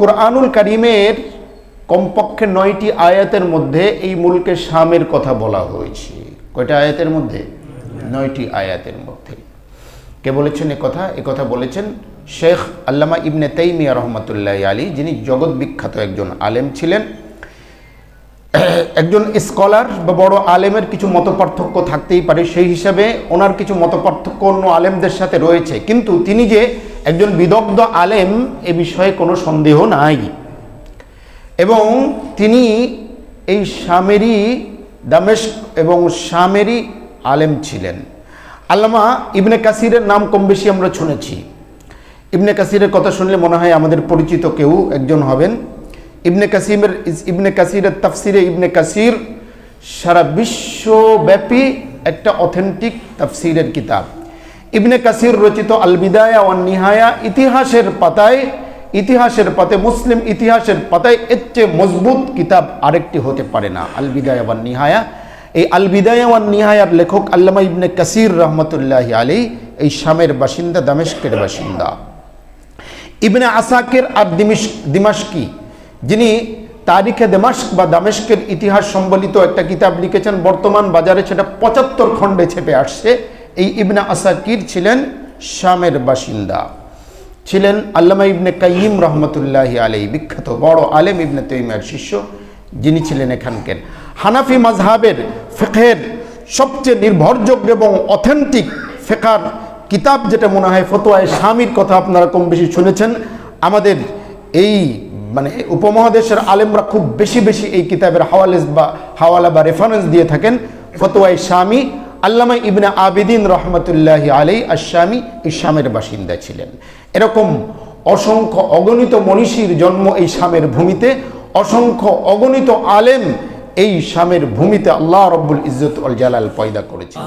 কোরআনুল কারিমের কমপক্ষে নয়টি আয়াতের মধ্যে এই মুলকে শামের কথা বলা হয়েছে। কয়টা আয়াতের মধ্যে? নয়টি আয়াতের মধ্যে। কে বলেছেন কথা? এ কথা বলেছেন শেখ আল্লামা ইবনে তাইমিয়া রহমতুল্লাহ আলী যিনি জগৎ বিখ্যাত একজন আলেম ছিলেন। একজন স্কলার বা বড় আলেমের কিছু মতপার্থক্য থাকতেই পারে। সেই হিসাবে ওনার কিছু মতপার্থক্য অন্য আলেমদের সাথে রয়েছে। কিন্তু তিনি যে একজন বিদগ্ধ আলেম এ বিষয়ে কোনো সন্দেহ নাই। এবং তিনি এই শামেরি দামেশ এবং শামেরি আলেম ছিলেন। আল্লামা ইবনে কাসিরের নাম কম বেশি আমরা শুনেছি। ইবনে কাসিরের কথা শুনলে মনে হয় আমাদের পরিচিত কেউ একজন হবেন। ইবনে কাসিমের ইবনে কাসিরের তাফসিরে ইবনে কাসির সারা বিশ্বব্যাপী একটা অথেন্টিক তাফসিরের কিতাব। ইবনে কাসির রচিত আল বিদায়া ওয়ান নিহায়া ইতিহাসের পাতায় ইতিহাসের পাতায় মুসলিম ইতিহাসের পাতায় এর চেয়ে মজবুত কিতাব আরেকটি হতে পারে না আল বিদায়া ওয়ান নিহায়া এই আল বিদায়া ওয়ান নিহায়ার লেখক আল্লামা ইবনে কাসির রহমতুল্লাহ আলী এই শামের বাসিন্দা দামেশকের বাসিন্দা। ইবনে আসাকের আর দিমিশ, দিমাশকি, যিনি তারিখে দেমাস্ক বা দামেস্কের ইতিহাস সম্বলিত একটা কিতাব লিখেছেন, বর্তমান বাজারে সেটা পঁচাত্তর খণ্ডে ছেপে আসছে। এই ইবনে আসাকির ছিলেন শামের বাসিন্দা। ছিলেন আল্লামা ইবনে কাইম রহমতুল্লাহি আলাই বিখ্যাত বড় আলেম ইবনে তৈমের শিষ্য, যিনি ছিলেন এখানকার। হানাফি মাজহাবের ফেকের সবচেয়ে নির্ভরযোগ্য এবং অথেন্টিক ফেকার কিতাব যেটা মনে হয় ফতোয়ায় স্বামীর কথা আপনারা কম বেশি শুনেছেন, আমাদের এই মানে উপমহাদেশের আলেমরা খুব বেশি বেশি এই কিতাবের হাওয়ালেস বা হাওয়ালা বা রেফারেন্স দিয়ে থাকেন। ফতোয়াই স্বামী আল্লামা ইবনে আবিদিন রহমতুল্লাহ আলী আসামি ইসামের বাসিন্দা ছিলেন। এরকম অসংখ্য অগণিত মনীষীর জন্ম এই শামের ভূমিতে, অসংখ্য অগণিত আলেম এই শামের ভূমিতে আল্লাহ রব্বুল ইজ্জত অল জালাল পয়দা করেছেন।